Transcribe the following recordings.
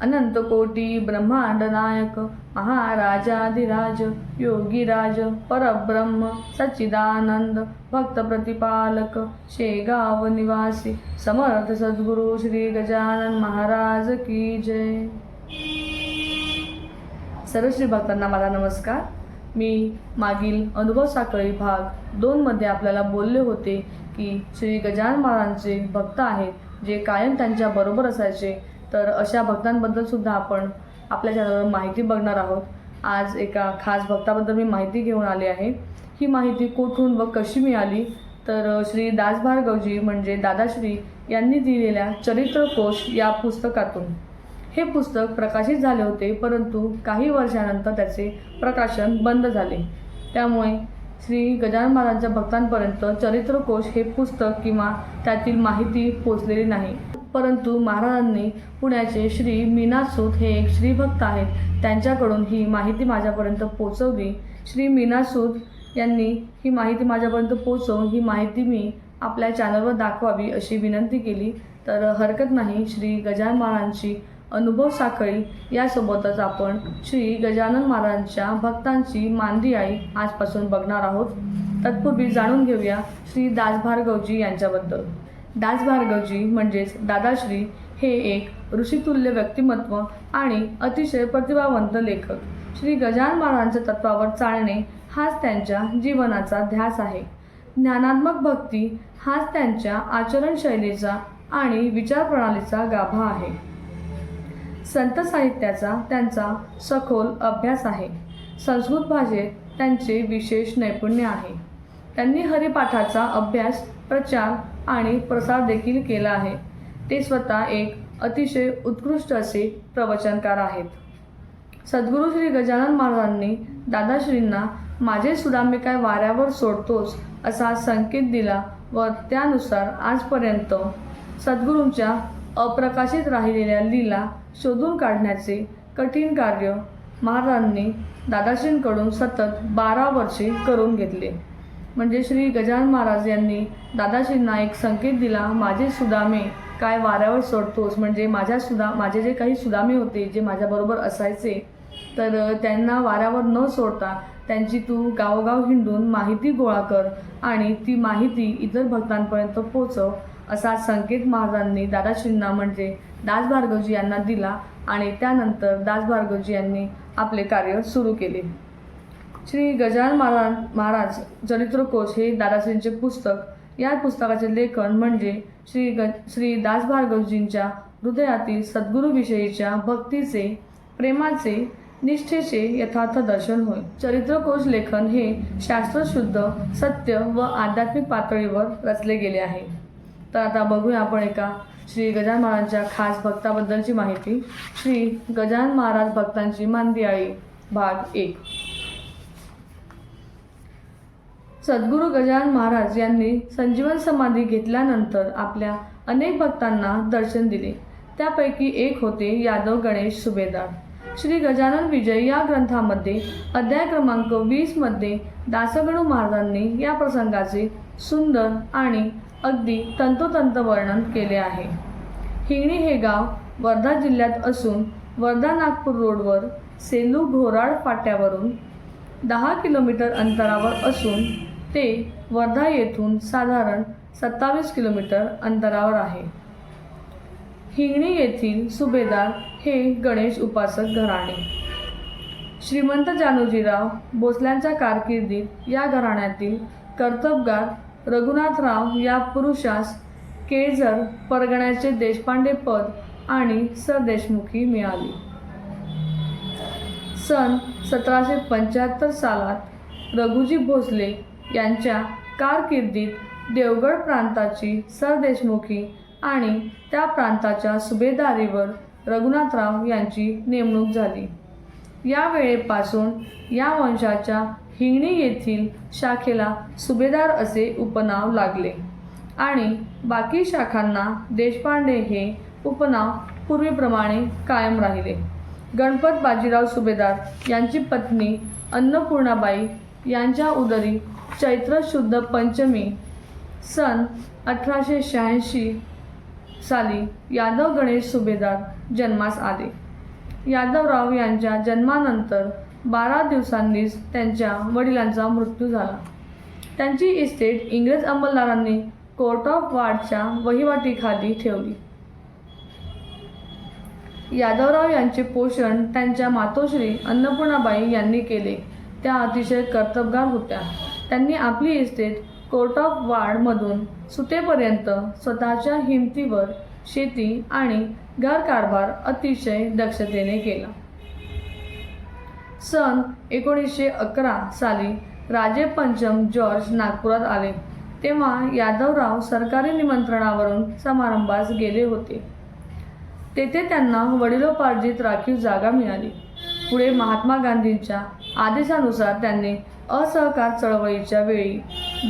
अनंतकोटी अनंत कोटी ब्रह्मांड नायक महाराजाधिराज योगीराज परब्रह्म सच्चिदानंद भक्त प्रतिपालक शेगाव निवासी समर्थ सद्गुरु श्री गजानन महाराज की जय सर्व श्री भक्तांना माझा नमस्कार मी मागील अनुभव साखळी भाग दोनमध्ये आपल्याला बोलले होते की श्री गजानन महाराजांचे भक्त आहेत जे कायम त्यांच्या बरोबर असायचे. तर अशा भक्तांबद्दल सुद्धा आपण आपल्या चॅनलवर माहिती बघणार आहोत. आज एका खास भक्ताबद्दल मी माहिती घेऊन आली आहे. ही माहिती कुठून व कशी मिळाली? तर श्री दास भार्गवजी म्हणजे दादाश्री यांनी दिलेल्या चरित्रकोश या पुस्तकातून. हे पुस्तक प्रकाशित झाले होते परंतु काही वर्षानंतर त्याचे प्रकाशन बंद झाले. त्यामुळे श्री गजानन महाराजांच्या भक्तांपर्यंत चरित्रकोश हे पुस्तक किंवा त्यातील माहिती पोचलेली नाही. परंतु महाराजांनी पुण्याचे श्री मीनासूत हे एक श्रीभक्त आहेत. त्यांच्याकडून ही माहिती माझ्यापर्यंत पोचवली. श्री मीनासूत यांनी ही माहिती माझ्यापर्यंत पोचवून ही माहिती मी आपल्या चॅनलवर दाखवावी अशी विनंती केली. तर हरकत नाही श्री गजानन महाराजांची अनुभव साखळी. यासोबतच आपण श्री गजानन महाराजांच्या भक्तांची मांदी आई आजपासून बघणार आहोत. तत्पूर्वी जाणून घेऊया श्री दास भार्गवजी यांच्याबद्दल. दास भार्गवजी म्हणजेच दादाश्री हे एक ऋषितुल्य व्यक्तिमत्व आणि अतिशय प्रतिभावंत लेखक. श्री गजान महाराजांच्या तत्वावर चालणे हाच त्यांच्या जीवनाचा ध्यास आहे. ज्ञानात्मक भक्ती हाच त्यांच्या आचरणशैलीचा आणि विचारप्रणालीचा गाभा आहे. संत साहित्याचा त्यांचा सखोल अभ्यास आहे. संस्कृत भाषेत त्यांचे विशेष नैपुण्य आहे. त्यांनी हरिपाठाचा अभ्यास प्रचार आणि प्रसार देखील केला आहे. ते स्वतः एक अतिशय उत्कृष्ट असे प्रवचनकार आहेत. सद्गुरू श्री गजानन महाराजांनी दादाश्रींना माझे सुदामे काय वाऱ्यावर सोडतोस असा संकेत दिला व त्यानुसार आजपर्यंत सद्गुरूंच्या अप्रकाशित राहिलेल्या लीला शोधून काढण्याचे कठीण कार्य महाराजांनी दादाश्रींकडून सतत बारा वर्षे करून घेतले. म्हणजे श्री गजानन महाराज यांनी दादाशींना एक संकेत दिला माझे सुदामे काय वाऱ्यावर सोडतोस? म्हणजे माझ्या सुदा माझे जे काही सुदामे होते जे माझ्याबरोबर असायचे तर त्यांना वाऱ्यावर न सोडता त्यांची तू गावोगाव हिंडून माहिती गोळा कर आणि ती माहिती इतर भक्तांपर्यंत पोचव असा संकेत महाराजांनी दादाशींना म्हणजे दास भार्गवजी यांना दिला आणि त्यानंतर दास भार्गवजी यांनी आपले कार्य सुरू केले. श्री गजानन महाराज महाराज चरित्रकोश हे दादाश्रींचे पुस्तक. या पुस्तकाचे लेखन म्हणजे श्री ग श्री दास भार्गवजींच्या हृदयातील सद्गुरूविषयीच्या भक्तीचे प्रेमाचे निष्ठेचे यथार्थ दर्शन होय. चरित्रकोश लेखन हे शास्त्रशुद्ध सत्य व आध्यात्मिक पातळीवर रचले गेले आहे. तर आता बघूया आपण एका श्री गजानन महाराजांच्या खास भक्ताबद्दलची माहिती. श्री गजानन महाराज भक्तांची मांदियाळी भाग एक. सद्गुरू गजानन महाराज यांनी संजीवन समाधी घेतल्यानंतर आपल्या अनेक भक्तांना दर्शन दिले. त्यापैकी एक होते यादव गणेश सुभेदार. श्री गजानन विजय या ग्रंथामध्ये अध्याय क्रमांक वीसमध्ये दासगणू महाराजांनी या प्रसंगाचे सुंदर आणि अगदी तंतोतंत वर्णन केले आहे. हिंगणी हे गाव वर्धा जिल्ह्यात असून वर्धा नागपूर रोडवर सेलू घोराड फाट्यावरून दहा किलोमीटर अंतरावर असून ते वर्धा येथून साधारण सत्तावीस किलोमीटर अंतरावर आहे. हिंगणी येथील सुभेदार हे गणेश उपासक घराणे. श्रीमंत जानोजीराव भोसल्यांच्या कारकिर्दीत या घराण्यातील कर्तबगार रघुनाथराव या पुरुषास केळझर परगण्याचे देशपांडे पद आणि सरदेशमुखी मिळाली. सन सतराशे पंच्याहत्तर सालात रघुजी भोसले यांच्या कारकिर्दीत देवगड प्रांताची सरदेशमुखी आणि त्या प्रांताच्या सुभेदारीवर रघुनाथराव यांची नेमणूक झाली. या वेळेपासून या वंशाच्या हिंगणी येथील शाखेला सुभेदार असे उपनाव लागले आणि बाकी शाखांना देशपांडे हे उपनाव पूर्वीप्रमाणे कायम राहिले. गणपत बाजीराव सुभेदार यांची पत्नी अन्नपूर्णाबाई यांच्या उदरी चैत्र शुद्ध पंचमी सन अठराशे शहाऐंशी साली यादव गणेश सुभेदार जन्मास आले. यादवराव यांच्या जन्मानंतर बारा दिवसांनीच त्यांच्या वडिलांचा मृत्यू झाला. त्यांची इस्टेट इंग्रज अंमलदारांनी कोर्ट ऑफ वार्डच्या वहिवाटीखाली ठेवली. यादवराव यांचे पोषण त्यांच्या मातोश्री अन्नपूर्णाबाई यांनी केले. त्या अतिशय कर्तबगार होत्या. त्यांनी आपली इस्टेट कोर्ट ऑफ वार्डमधून सुटेपर्यंत स्वतःच्या हिमतीवर शेती आणि घरकारभार अतिशय दक्षतेने केला. सन एकोणीसशे अकरा साली राजे पंचम जॉर्ज नागपुरात आले तेव्हा यादवराव सरकारी निमंत्रणावरून समारंभास गेले होते. तेथे त्यांना वडिलोपार्जित राखीव जागा मिळाली. पुढे महात्मा गांधींच्या आदेशानुसार त्यांनी असहकार चळवळीच्या वेळी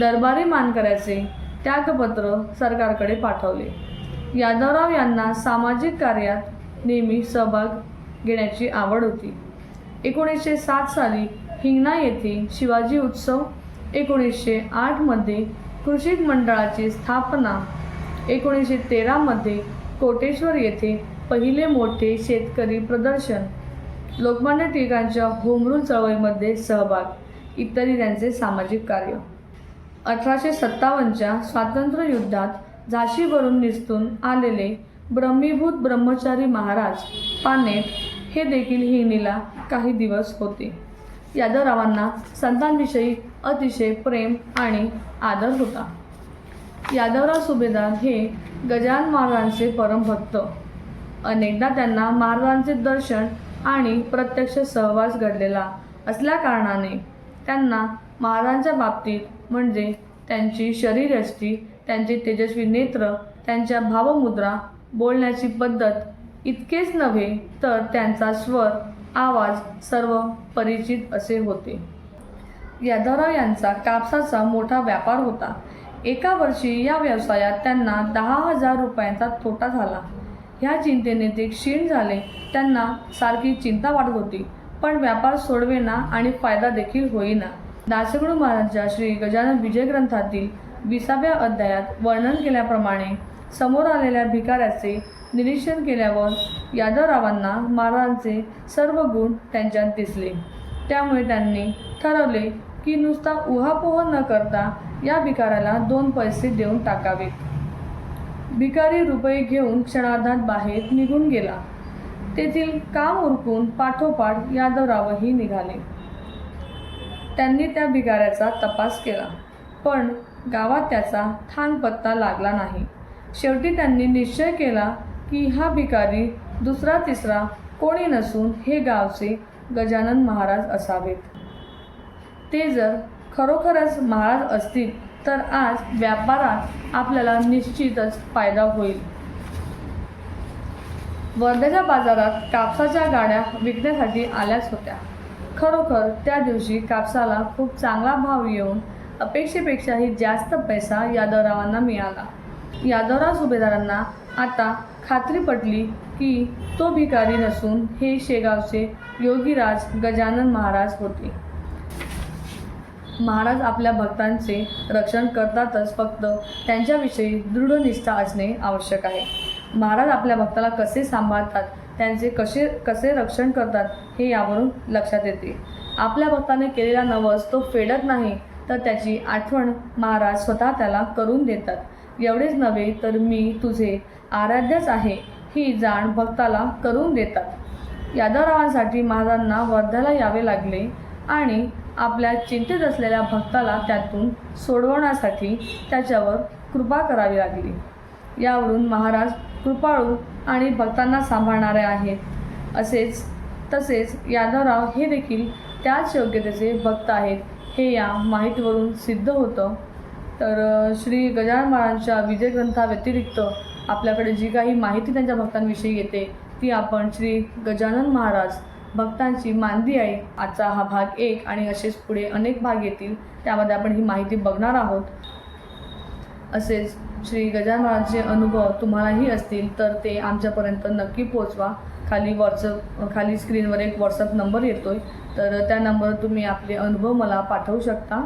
दरबारी मानकऱ्याचे त्यागपत्र सरकारकडे पाठवले. यादवराव यांना सामाजिक कार्यात नेहमी सहभाग घेण्याची आवड होती. एकोणीसशे सात साली हिंगणा येथे शिवाजी उत्सव एकोणीसशे आठमध्ये कृषी मंडळाची स्थापना एकोणीसशे तेरामध्ये कोटेश्वर येथे पहिले मोठे शेतकरी प्रदर्शन लोकमान्य टिळकांच्या होमरूल चळवळीमध्ये सहभाग इत्यादी त्यांचे सामाजिक कार्य. अठराशे सत्तावन्नच्या स्वातंत्र्य युद्धात झाशीवरून निसटून आलेले ब्रह्मीभूत ब्रह्मचारी महाराज पानेट हे देखील हिंगणीला काही दिवस होते. यादवरावांना संतांविषयी अतिशय प्रेम आणि आदर होता. यादवराव सुभेदार हे गजानन महाराजांचे परमभक्त. अनेकदा त्यांना महाराजांचे दर्शन आणि प्रत्यक्ष सहवास घडलेला असल्या कारणाने त्यांना महाराजांच्या बाबतीत म्हणजे त्यांची शरीरयष्टी त्यांचे तेजस्वी नेत्र त्यांच्या भावमुद्रा बोलण्याची पद्धत इतकेच नव्हे तर त्यांचा स्वर आवाज सर्व परिचित असे होते. यादवराव यांचा कापसाचा मोठा व्यापार होता. एका वर्षी या व्यवसायात त्यांना दहा हजार रुपयांचा तोटा झाला. ह्या चिंतेने ते क्षीण झाले. त्यांना सारखी चिंता वाटत होती पण व्यापार सोडवेना आणि फायदा देखील होईना. दासगडू महाराजांच्या श्री गजानन विजय ग्रंथातील विसाव्या अध्यायात वर्णन केल्याप्रमाणे समोर आलेल्या भिकाऱ्याचे निरीक्षण केल्यावर यादवरावांना महाराजांचे सर्व गुण त्यांच्यात दिसले. त्यामुळे त्यांनी ठरवले की नुसता उहापोह न करता या भिकाऱ्याला दोन पैसे देऊन टाकावेत. भिकारी रुपये घेऊन क्षणार्धात बाहेर निघून गेला. तेथील काम उरकून पाठोपाठ यादवरावही निघाले. त्यांनी त्या भिकाऱ्याचा तपास केला पण गावात त्याचा थान पत्ता लागला नाही. शेवटी त्यांनी निश्चय केला की हा भिकारी दुसरा तिसरा कोणी नसून हे गावचे गजानन महाराज असावेत. ते जर खरोखरच महाराज असतील तर आज व्यापारात आपल्याला निश्चितच फायदा होईल. वर्ध्याच्या बाजारात कापसाच्या गाड्या विकण्यासाठी आल्याच होत्या. खरोखर त्या दिवशी कापसाला खूप चांगला भाव येऊन अपेक्षेपेक्षाही जास्त पैसा यादवरावांना मिळाला. यादवराव सुभेदारांना आता खात्री पटली की तो भिकारी नसून हे शेगावचे योगीराज गजानन महाराज होते. महाराज आपल्या भक्तांचे रक्षण करतातच फक्त त्यांच्याविषयी दृढ निष्ठा असणे आवश्यक आहे. महाराज आपल्या भक्ताला कसे सांभाळतात त्यांचे कसे कसे रक्षण करतात हे यावरून लक्षात येते. आपल्या भक्ताने केलेला नवस तो फेडत नाही तर त्याची आठवण महाराज स्वतः त्याला करून देतात. एवढेच नव्हे तर मी तुझे आराध्यच आहे ही जाण भक्ताला करून देतात. यादवरावांसाठी महाराजांना वर्ध्याला यावे लागले आणि आपल्या चिंतेत असलेल्या भक्ताला त्यातून सोडवण्यासाठी त्याच्यावर कृपा करावी लागली. यावरून महाराज कृपाळू आणि भक्तांना सांभाळणारे आहेत. असेच तसेच यादवराव हे देखील त्याच योग्यतेचे भक्त आहेत हे या माहितीवरून सिद्ध होतं. तर श्री गजानन महाराजांच्या विजय ग्रंथाव्यतिरिक्त आपल्याकडे जी काही माहिती त्यांच्या भक्तांविषयी येते ती आपण श्री गजानन महाराज भक्तांची मांदी आई आजचा हा भाग एक आणि असेच पुढे अनेक भाग येतील. त्यामध्ये आपण ही माहिती बघणार आहोत. असेच श्री गजानन महाराजचे अनुभव तुम्हालाही असतील तर ते आमच्यापर्यंत नक्की पोचवा. खाली व्हॉट्सअप खाली स्क्रीनवर एक व्हॉट्सअप नंबर येतो आहे तर त्या नंबरवर तुम्ही आपले अनुभव मला पाठवू शकता.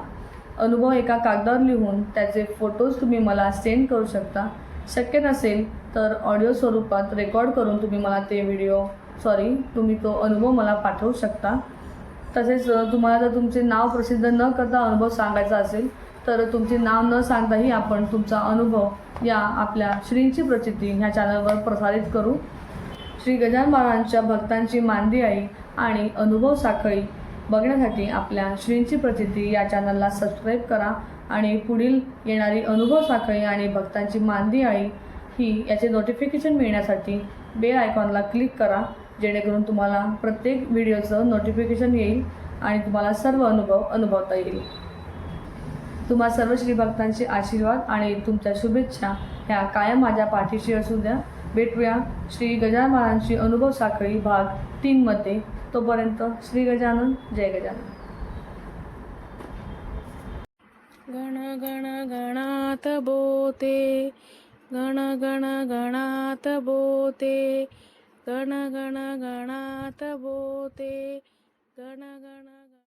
अनुभव एका कागदावर लिहून त्याचे फोटोज तुम्ही मला सेंड करू शकता. शक्य नसेल तर ऑडिओ स्वरूपात रेकॉर्ड करून तुम्ही मला ते व्हिडिओ सॉरी तुम्ही तो अनुभव मला पाठवू शकता. तसेच तुम्हाला जर तुमचे नाव प्रसिद्ध न करता अनुभव सांगायचा असेल तर तुमचे नाव न सांगताही आपण तुमचा अनुभव या आपल्या श्रींची प्रचिती ह्या चॅनलवर प्रसारित करू. श्री गजान महाराजांच्या भक्तांची मांदी आई आणि अनुभव साखळी बघण्यासाठी आपल्या श्रींची प्रचिती या चॅनलला सबस्क्राईब करा आणि पुढील येणारी अनुभव साखळी आणि भक्तांची मांदी आई ही याचे नोटिफिकेशन मिळण्यासाठी बेल आयकॉनला क्लिक करा. जेणेकरून तुम्हाला प्रत्येक व्हिडिओचं नोटिफिकेशन येईल आणि तुम्हाला सर्व अनुभव अनुभवता येईल. तुम्हा सर्व श्रीभक्तांचे आशीर्वाद आणि तुमच्या शुभेच्छा ह्या कायम माझ्या पाठीशी असू द्या. भेटूया श्री गजानन महाराजांची अनुभव साखळी भाग तीनमध्ये तोपर्यंत श्री गजानन जय गजानन. गण गण गणात बोते. गण गण गणात बोते. गण गण गणात बोते गण गण